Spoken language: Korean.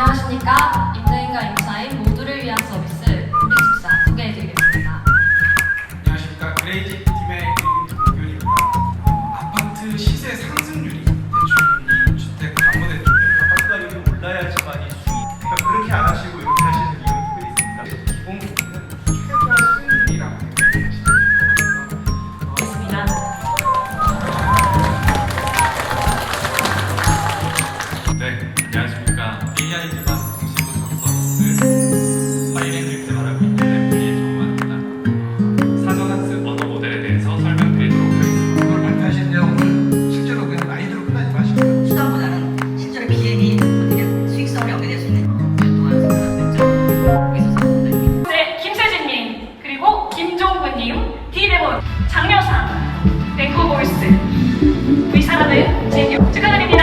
안녕하십니까? 임대인과 임차인 모두를 위한 서비스 çıkarın.